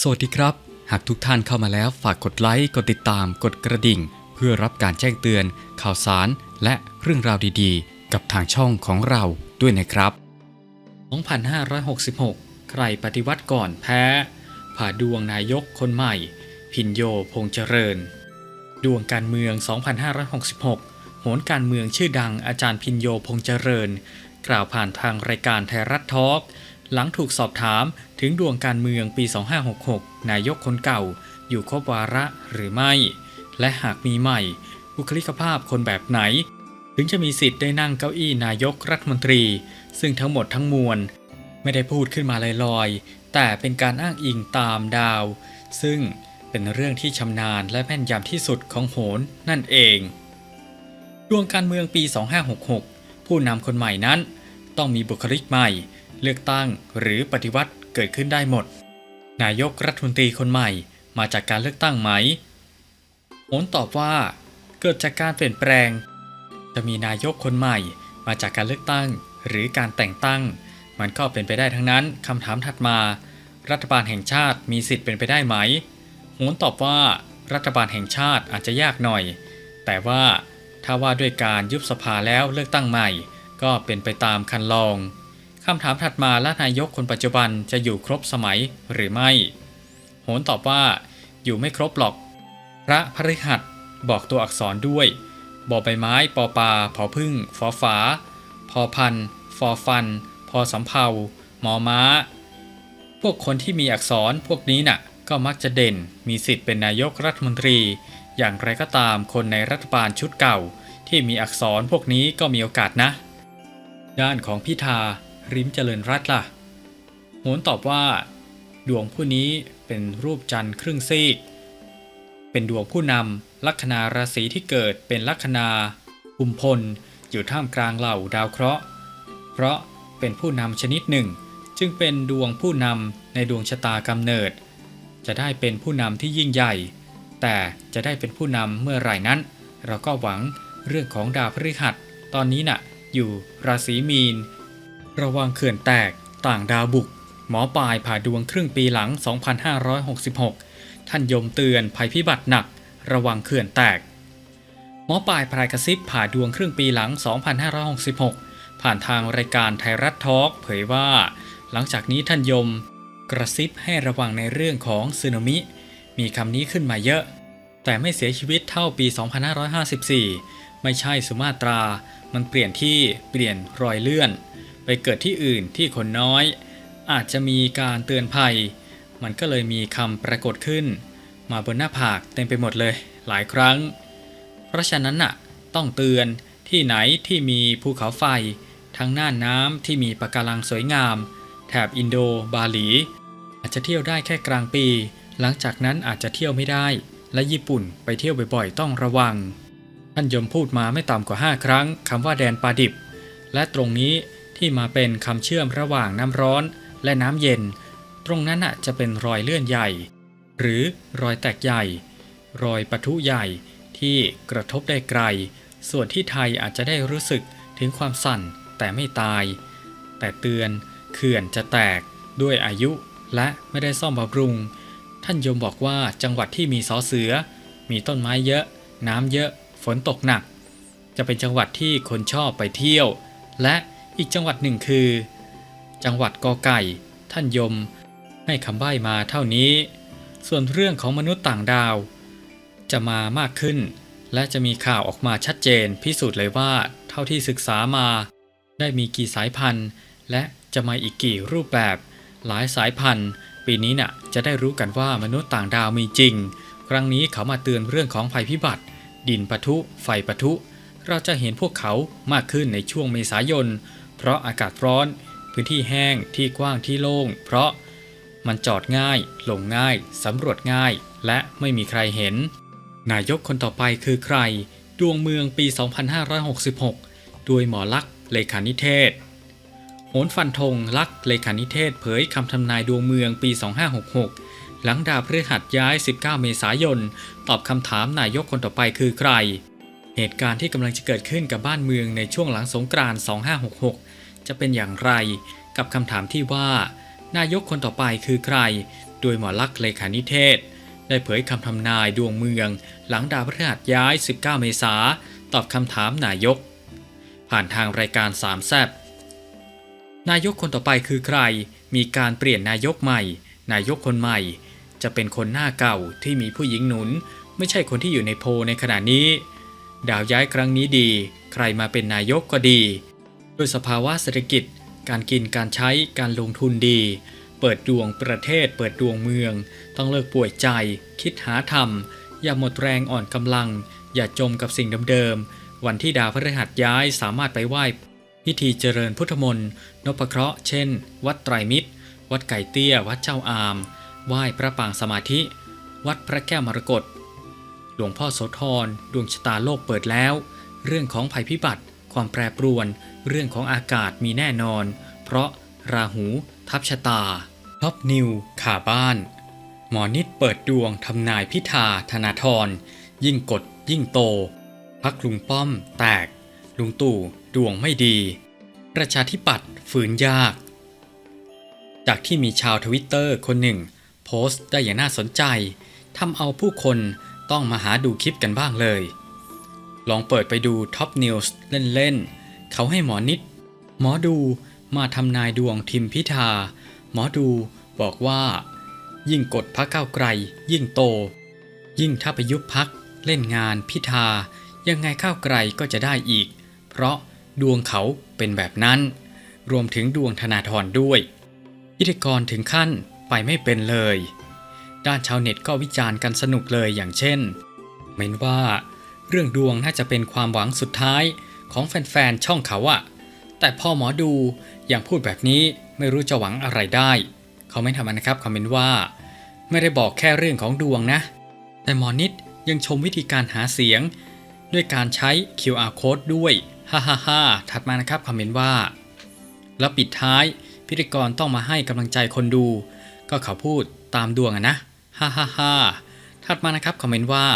สวัสดีครับ หากทุกท่านเข้ามาแล้วฝากกดไลค์ กดติดตาม กดกระดิ่ง เพื่อรับการแจ้งเตือน ข่าวสาร และเรื่องราวดีๆ กับทางช่องของเราด้วยนะครับ 2566 ใครปฏิวัติก่อนแพ้ ผ่าดวงนายกคนใหม่ พินโยพงเจริญ ดวงการเมือง 2566 โหนการเมืองชื่อดังอาจารย์พินโยพงเจริญ กล่าวผ่านทางรายการไทยรัฐทอล์ก หลังถูกสอบถามถึงดวงการเมืองปี 2566 นายกคนเก่า อยู่ครบวาระหรือไม่ และหากมีใหม่ บุคลิกภาพคนแบบไหน ถึงจะมีสิทธิ์ได้นั่งเก้าอี้นายกรัฐมนตรี ซึ่งทั้งหมดทั้งมวล ไม่ได้พูดขึ้นมาลอยๆ แต่เป็นการอ้างอิงตามดาว ซึ่งเป็นเรื่องที่ชำนาญและแม่นยำที่สุดของโหนนั่นเอง ดวงการเมืองปี 2566 ผู้นำคนใหม่นั้น ต้องมีบุคลิกใหม่ เลือกตั้งหรือปฏิวัติเกิดขึ้นได้หมด นายกรัฐมนตรีคนใหม่มาจากการเลือกตั้งไหมโหนตอบว่า เกิดจากการเปลี่ยนแปลง จะมีนายกคนใหม่มาจากการเลือกตั้งหรือการแต่งตั้ง มันก็เป็นไปได้ทั้งนั้นคำถามถัดมา รัฐบาลแห่งชาติมีสิทธิ์เป็นไปได้ไหมโหนตอบว่า รัฐบาลแห่งชาติอาจจะยากหน่อย แต่ว่าถ้าว่าด้วยการยุบสภาแล้วเลือกตั้งใหม่ ก็เป็นไปตามคันลอง คำถามถัดมาและนายกคนปัจจุบันจะอยู่ครบสมัยหรือไม่ โหนตอบว่า อยู่ไม่ครบหรอก พระพฤหัสบอกตัวอักษรด้วยบอใบไม้ปอปลาผอพึ่งฟอฝาพอพันฟอฟัน พอสำเภาหมอม้า พวกคนที่มีอักษรพวกนี้น่ะ ก็มักจะเด่น มีสิทธิ์เป็นนายกรัฐมนตรี อย่างไรก็ตามคนในรัฐบาลชุดเก่า ที่มีอักษรพวกนี้ก็มีโอกาสนะ ด้านของพิธา ริมเจริญรัตน์ล่ะโหนตอบว่า ดวงผู้นี้เป็นรูปจันทร์ครึ่งซีก เป็นดวงผู้นำลัคนาราศีที่เกิดเป็นลัคนาอุมพลอยู่ท่ามกลางเหล่าดาวเคราะห์ เพราะเป็นผู้นำชนิดหนึ่ง จึงเป็นดวงผู้นำในดวงชะตากำเนิด จะได้เป็นผู้นำที่ยิ่งใหญ่ แต่จะได้เป็นผู้นำเมื่อไหร่นั้น เราก็หวังเรื่องของดาวพฤหัส ตอนนี้น่ะอยู่ราศีมีน ระวังเขื่อนแตก ต่างดาวบุก หมอปลายผ่าดวงครึ่งปีหลัง 2566 ท่านยมเตือนภัยพิบัติหนัก ระวังเขื่อนแตก หมอปลายพรายกระซิบผ่าดวงครึ่งปีหลัง 2566 ผ่านทางรายการไทยรัฐทอล์กเผยว่า หลังจากนี้ท่านยม กระซิบให้ระวังในเรื่องของสึนามิ มีคำนี้ขึ้นมาเยอะ แต่ไม่เสียชีวิตเท่าปี 2554 ไม่ใช่สุมาตรา มันเปลี่ยนที่เปลี่ยนรอยเลื่อน ไปเกิดที่อื่นที่คนน้อย อาจจะมีการเตือนภัย มันก็เลยมีคำปรากฏขึ้น มาบนหน้าผากเต็มไปหมดเลยหลายครั้ง เพราะฉะนั้นน่ะต้องเตือนที่ไหนที่มีภูเขาไฟ ทั้งน่านน้ำที่มีปะการังสวยงาม แถบอินโดบาหลี อาจจะเที่ยวได้แค่กลางปี หลังจากนั้นอาจจะเที่ยวไม่ได้ และญี่ปุ่นไปเที่ยวบ่อยๆ ต้องระวัง ท่านยมพูดมาไม่ต่ำกว่า 5 ครั้งคำว่าแดนปลาดิบ และตรงนี้ ที่มาเป็นคำเชื่อมระหว่างน้ำร้อนและน้ำเย็น ตรงนั้นจะเป็นรอยเลื่อนใหญ่ หรือรอยแตกใหญ่ รอยปะทุใหญ่ที่กระทบได้ไกล ส่วนที่ไทยอาจจะได้รู้สึกถึงความสั่นแต่ไม่ตาย แต่เตือนเขื่อนจะแตกด้วยอายุและไม่ได้ซ่อมบำรุง ท่านยมบอกว่าจังหวัดที่มีสอเสือ มีต้นไม้เยอะ น้ำเยอะ ฝนตกหนัก จะเป็นจังหวัดที่คนชอบไปเที่ยว และ อีกจังหวัดหนึ่งคือ จังหวัดกอไก่ ท่านยม ให้คำใบ้มาเท่านี้ ส่วนเรื่องของมนุษย์ต่างดาว จะมามากขึ้น และจะมีข่าวออกมาชัดเจนพิสูจน์เลยว่า เท่าที่ศึกษามา ได้มีกี่สายพันธุ์ และจะมาอีกกี่รูปแบบ หลายสายพันธุ์ ปีนี้น่ะจะได้รู้กันว่ามนุษย์ต่างดาวมีจริง ครั้งนี้เขามาเตือนเรื่องของภัยพิบัติ ดินปะทุ ไฟปะทุเราจะเห็นพวกเขามากขึ้นในช่วงเมษายน เพราะอากาศร้อน พื้นที่แห้งที่กว้างที่โล่ง เพราะมันจอดง่าย ลงง่าย สำรวจง่าย และไม่มีใครเห็น นายกคนต่อไปคือใคร ดวงเมืองปี 2566 ด้วยหมอลักษ์เลขานิเทศโหนฟันธงลักษ์เลขานิเทศ เผยคำทำนายดวงเมืองปี 2566 หลังดาวพฤหัสย้าย 19 เมษายน ตอบคำถามนายกคนต่อไปคือใคร เหตุการณ์ที่กำลังจะเกิดขึ้นกับบ้านเมืองในช่วงหลังสงกรานต์2566 จะเป็นอย่างไร กับคำถามที่ว่า นายกคนต่อไปคือใคร โดยหมอลักษณ์เลขานิเทศ ได้เผยคำทำนายดวงเมือง หลังดาวพฤหัสย้าย 19 เมษาตอบคำถามนายก ผ่านทางรายการสามแซบนายกคนต่อไปคือใคร มีการเปลี่ยนนายกใหม่ นายกคนใหม่ จะเป็นคนหน้าเก่าที่มีผู้หญิงหนุน ไม่ใช่คนที่อยู่ในโพในขณะนี้ ดาวย้ายครั้งนี้ดี ใครมาเป็นนายกก็ดี ด้วยสภาวะเศรษฐกิจ การกินการใช้การลงทุนดี เปิดดวงประเทศ เปิดดวงเมือง ต้องเลิกป่วยใจ คิดหาธรรม อย่าหมดแรงอ่อนกำลัง อย่าจมกับสิ่งเดิมๆ วันที่ดาวพฤหัสย้ายสามารถไปไหว้พิธีเจริญพุทธมนต์นพเคราะห์เช่น วัดไตรมิตร วัดไก่เตี้ย วัดเจ้าอาม ไหว้พระปางสมาธิ วัดพระแก้วมรกตหลวงพ่อโสธรดวงชะตาโลกเปิดแล้ว เรื่องของภัยพิบัติ ความแปรปรวน เรื่องของอากาศมีแน่นอน เพราะราหู ทับชะตา ท็อปนิวขาบ้าน หมอนิดเปิดดวงทำนายพิธาธนาธร ยิ่งกดยิ่งโต พักลุงป้อม แตก ลุงตู่ดวงไม่ดี ประชาธิปัตย์ฝืนยาก จากที่มีชาวทวิตเตอร์คนหนึ่ง โพสต์ได้อย่างน่าสนใจทำเอาผู้คนต้องมาหาดูคลิปกันบ้างเลย ลองเปิดไปดูท็อปนิวส์เล่นๆ เขาให้หมอนิด หมอดูมาทำนายดวงทิมพิธา หมอดูบอกว่า ยิ่งกดพักก้าวไกล ยิ่งโต ยิ่งถ้าไปยุบพักเล่นงานพิธา ยังไงก้าวไกลก็จะได้อีก เพราะดวงเขาเป็นแบบนั้น รวมถึงดวงธนาธรด้วยพิธีกรถึงขั้นไปไม่เป็นเลย ด้านชาวเน็ตก็วิจารณ์กันสนุกเลยอย่างเช่น เมนว่า เรื่องดวงน่าจะเป็นความหวังสุดท้ายของแฟนๆช่องเขาอะแต่พอหมอดูอย่างพูดแบบนี้ไม่รู้จะหวังอะไรได้เขาไม่ทำนะครับคอมเมนต์ว่า ไม่ได้บอกแค่เรื่องของดวงนะ แต่หมอนิดยังชมวิธีการหาเสียง ด้วยการใช้ QR code ด้วยฮ่าฮ่าฮ่าถัดมานะครับคอมเมนต์ว่า แล้วปิดท้ายพิธีกรต้องมาให้กำลังใจคนดู ก็เขาพูดตามดวงอะนะฮ่าฮ่าฮ่าถัดมานะครับคอมเมนต์ว่า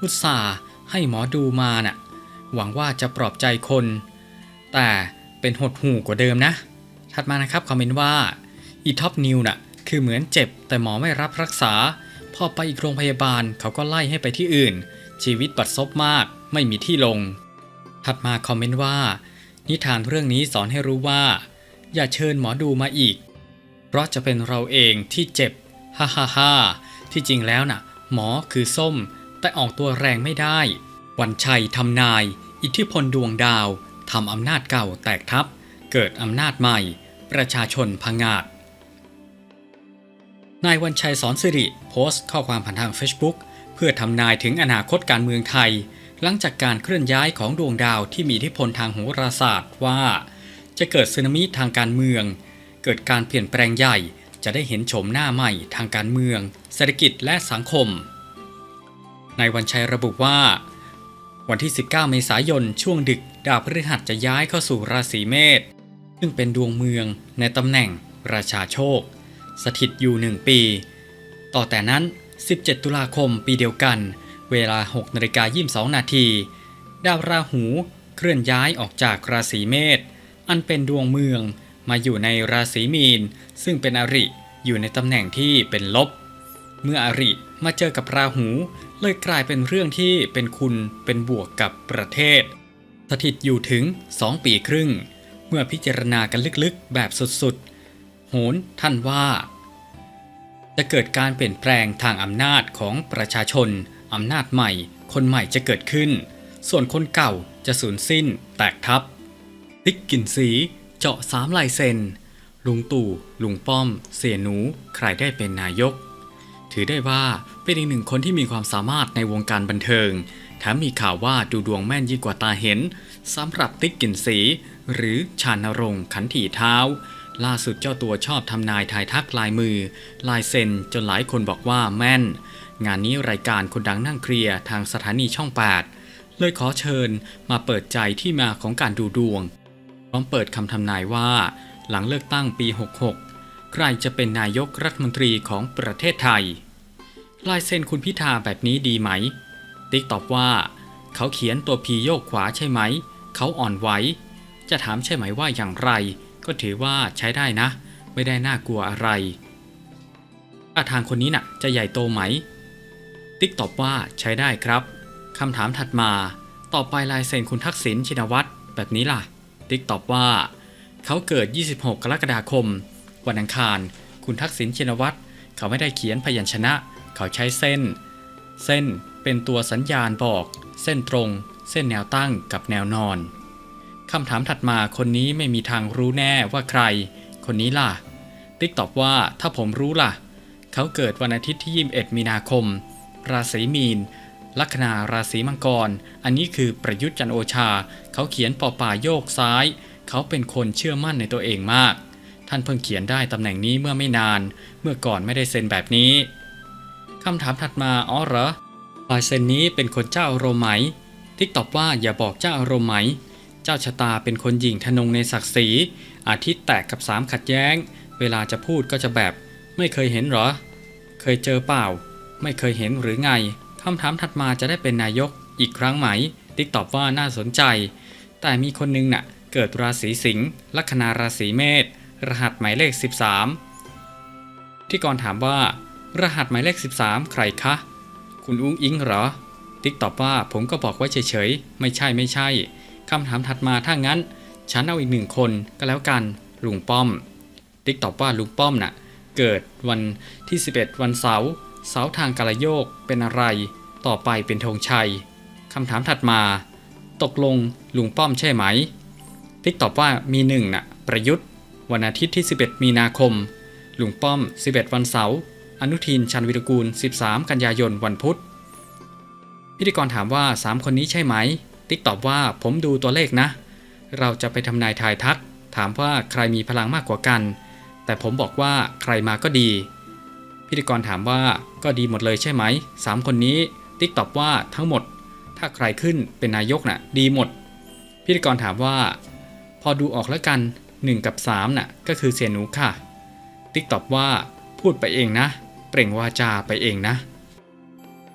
อุตส่าห์ ให้หมอดูมาน่ะ หวังว่าจะปลอบใจคน แต่เป็นหดหูกว่าเดิมนะ ถัดมานะครับคอมเมนต์ว่าอีท็อปนิวน่ะคือเหมือนเจ็บแต่หมอไม่รับรักษา พอไปอีกโรงพยาบาลเขาก็ไล่ให้ไปที่อื่น ชีวิตบัดซบมากไม่มีที่ลง ถัดมาคอมเมนต์ว่า นิทานเรื่องนี้สอนให้รู้ว่า อย่าเชิญหมอดูมาอีก เพราะจะเป็นเราเองที่เจ็บฮ่าฮ่าฮ่าที่จริงแล้วน่ะ หมอคือส้ม แต่ออกตัวแรงไม่ได้ วันชัยทำนาย อิทธิพลดวงดาวทำอำนาจเก่าแตกทับ เกิดอำนาจใหม่ ประชาชนพังงาดนายวันชัยสอนสิริโพสต์ข้อความผ่านทาง Facebook เพื่อทำนายถึงอนาคตการเมืองไทย หลังจากการเคลื่อนย้ายของดวงดาวที่มีอิทธิพลทางโหราศาสตร์ว่า จะเกิดสึนามิทางการเมือง เกิดการเปลี่ยนแปลงใหญ่จะได้เห็นโฉมหน้าใหม่ทางการเมือง เศรษฐกิจและสังคม นายวันชัยระบุว่า วันที่ 19 เมษายนช่วงดึกดาวพฤหัสจะย้ายเข้าสู่ราศีเมษซึ่งเป็นดวงเมืองในตำแหน่งราชาโชค สถิตอยู่1ปี ต่อแต่นั้น 17 ตุลาคมปีเดียวกัน เวลา6นาฬิกา22 นาทีดาวราหูเคลื่อนย้ายออกจากราศีเมษอันเป็นดวงเมืองมาอยู่ในราศีมีน ซึ่งเป็นอริอยู่ในตำแหน่งที่เป็นลบ เมื่ออริมาเจอกับราหู เลยกลายเป็นเรื่องที่เป็นคุณเป็นบวกกับประเทศ สถิตอยู่ถึง 2 ปีครึ่ง เมื่อพิจารณากันลึกๆ แบบสุดๆ โหนท่านว่า จะเกิดการเปลี่ยนแปลงทางอำนาจของประชาชน อำนาจใหม่ คนใหม่จะเกิดขึ้น ส่วนคนเก่าจะสูญสิ้น แตกทับติ๊กกลินสีเจาะสามลายเซนลุงตู่ลุงป้อม เสียหนู ใครได้เป็นนายก ถือได้ว่าเป็นอีกหนึ่งคนที่มีความสามารถในวงการบันเทิง แถมมีข่าวว่าดูดวงแม่นยิ่งกว่าตาเห็นสำหรับติ๊กกลินสี หรือชานรงค์ขันถีเท้า ล่าสุดเจ้าตัวชอบทำนายทายทักลายมือ ลายเซ็นจนหลายคนบอกว่าแม่น งานนี้รายการคนดังนั่งเคลียร์ทางสถานีช่อง 8 เลยขอเชิญมาเปิดใจที่มาของการดูดวงพร้อมเปิดคำทำนายว่า หลังเลือกตั้งปี 66 ใครจะเป็นนายกรัฐมนตรีของประเทศไทย ลายเซ็นคุณพิธาแบบนี้ดีไหม ติ๊กตอบว่า เขาเขียนตัวพีโยกขวาใช่ไหม เขาอ่อนไหว จะถามใช่ไหมว่าอย่างไร ก็ถือว่าใช้ได้นะ ไม่ได้น่ากลัวอะไรอาทางคนนี้น่ะ จะใหญ่โตไหม ติ๊กตอบว่าใช้ได้ครับคำถามถัดมา ต่อไปลายเซ็นคุณทักษิณชินวัตรแบบนี้ล่ะ ติ๊กตอบว่า เขาเกิด 26 กรกฎาคม วันอังคาร คุณทักษิณชินวัตรเขาไม่ได้เขียนพยัญชนะ เขาใช้เส้น เส้นเป็นตัวสัญญาณบอก เส้นตรง เส้นแนวตั้งกับแนวนอนคำถามถัดมาคนนี้ไม่มีทางรู้แน่ว่าใคร คนนี้ล่ะ ติ๊กตอบว่าถ้าผมรู้ล่ะ เขาเกิดวันอาทิตย์ที่ 21 มีนาคม ราศีมีน ลัคนาราศีมังกร อันนี้คือประยุทธ์จันโอชา เขาเขียนปอป่าโยกซ้าย เขาเป็นคนเชื่อมั่นในตัวเองมาก ท่านเพิ่งเขียนได้ตำแหน่งนี้เมื่อไม่นาน เมื่อก่อนไม่ได้เซ็นแบบนี้คำถามถัดมาอ๋อเหรอลายเซ็นนี้เป็นคนเจ้าอารมณ์ไหมติ๊กตอบว่าอย่าบอกเจ้าอารมณ์ไหม เจ้าชะตาเป็นคนหยิ่งทนงในศักดิ์ศรี อาทิตย์แตกกับสามขัดแย้ง เวลาจะพูดก็จะแบบไม่เคยเห็นเหรอ เคยเจอเปล่า ไม่เคยเห็นหรือไงคำถามถัดมาจะได้เป็นนายกอีกครั้งไหม ติ๊กตอบว่าน่าสนใจ แต่มีคนนึงน่ะเกิดราศีสิงห์ลัคนาราศีเมษ รหัสหมายเลข 13 ที่กรถามว่า รหัสหมายเลข 13 ใครคะ คุณอุ้งอิงเหรอ ติ๊กตอบว่าผมก็บอกไว้เฉยๆ ไม่ใช่ไม่ใช่คำถามถัดมาถ้างั้น ฉันเอาอีกหนึ่งคนก็แล้วกัน ลุงป้อม ติ๊กตอบว่าลุงป้อมน่ะ เกิดวันที่ 11 วันเสาร์เสาร์ทางกาลโยกเป็นอะไร ต่อไปเป็นธงชัยคำถามถัดมา ตกลงลุงป้อมใช่ไหม ติ๊กตอบว่ามีหนึ่งน่ะ ประยุทธ์ วันอาทิตย์ที่ 11 มีนาคม ลุงป้อม 11 วันเสาร์ อนุทินชันวิรกูล 13 กันยายน วันพุธ พิธีกรถามว่า 3 คนนี้ใช่ไหม ติ๊กตอบว่าผมดูตัวเลขนะ เราจะไปทำนายทายทัก ถามว่าใครมีพลังมากกว่ากัน แต่ผมบอกว่าใครมาก็ดี พิธีกรถามว่าก็ดีหมดเลยใช่ไหม 3 คนนี้ ติ๊กตอบว่าทั้งหมด ถ้าใครขึ้นเป็นนายกน่ะ ดีหมด พิธีกรถามว่า พอดูออกแล้วกัน 1 กับ3น่ะก็คือเสียหนูค่ะ ติ๊กตอบว่าพูดไปเองนะ เปล่งวาจาไปเองนะ